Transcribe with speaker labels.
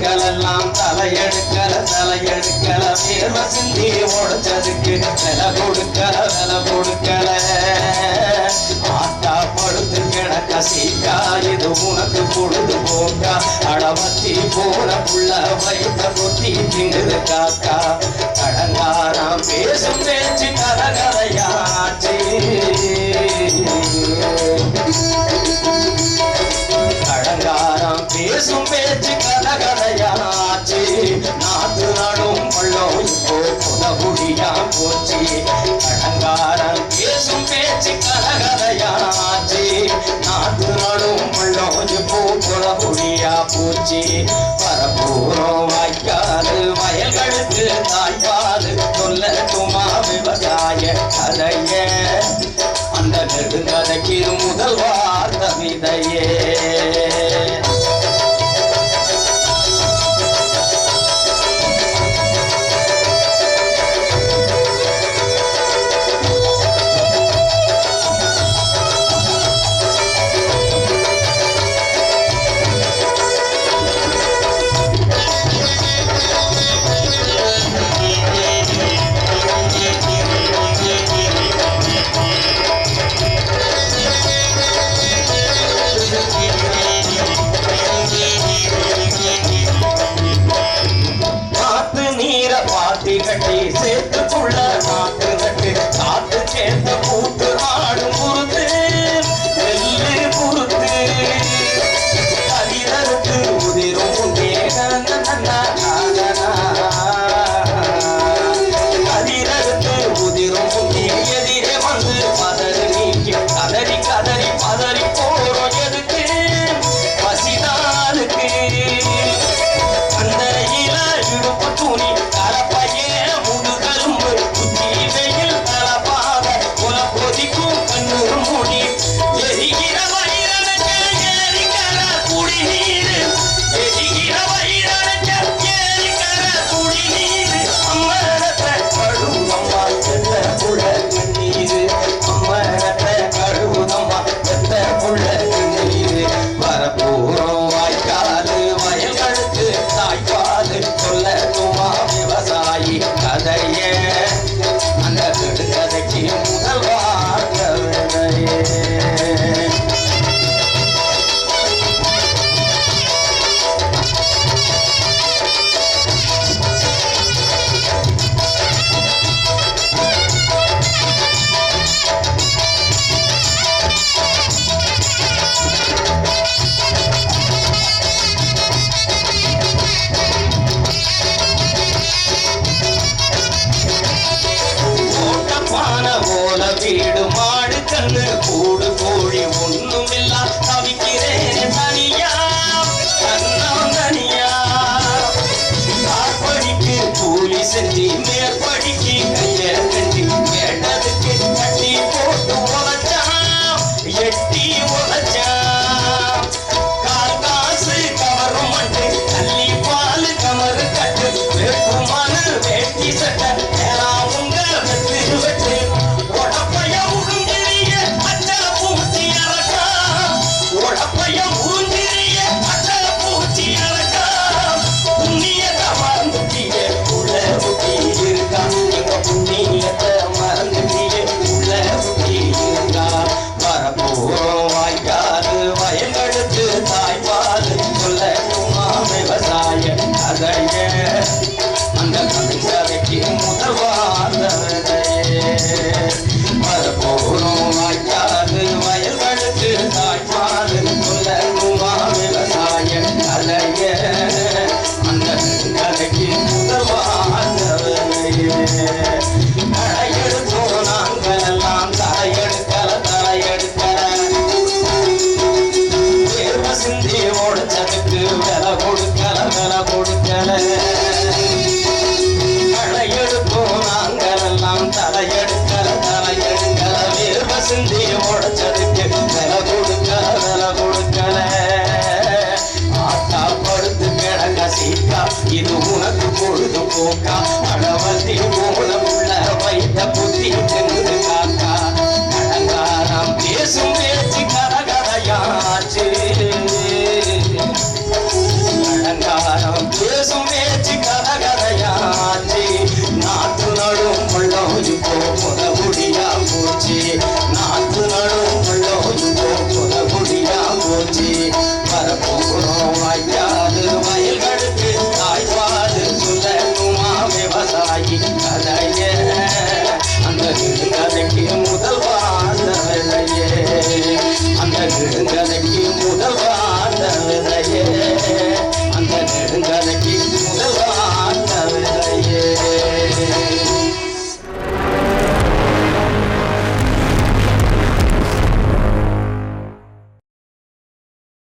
Speaker 1: பெண்களெல்லாம் தலையெடுக்கல தலையெடுக்கல. வேர்வ சிந்தி உடஞ்சதுக்கு வில கொடுக்கல வில கொடுக்கல. ஆட்டா படுத்து கிடக்க சீக்கா இது உனக்கு பொழுது போக்கா. அடவத்தி போன புள்ள வைத்த புத்தி திங்குது காக்கா. கடங்காராம் பேசும் பேச்சு கதகத புடபுடியாம் போச்சு கடங்காரம். பேசும் பேச்சு கலகலையானாச்சு நாட்டு நாடும் உள்ளோஞ்சு பூ புடபுடியா போச்சு. பரபூரம் Thank. வாடு கண்ணு கூடு கோழி ஒன்றும் இல்லா தவிக்கிறேன் தனியா. கண்ணம் தனியா. படிக்கு கூலி செஞ்சு மேற்படிக்கு மூலம் வைத்த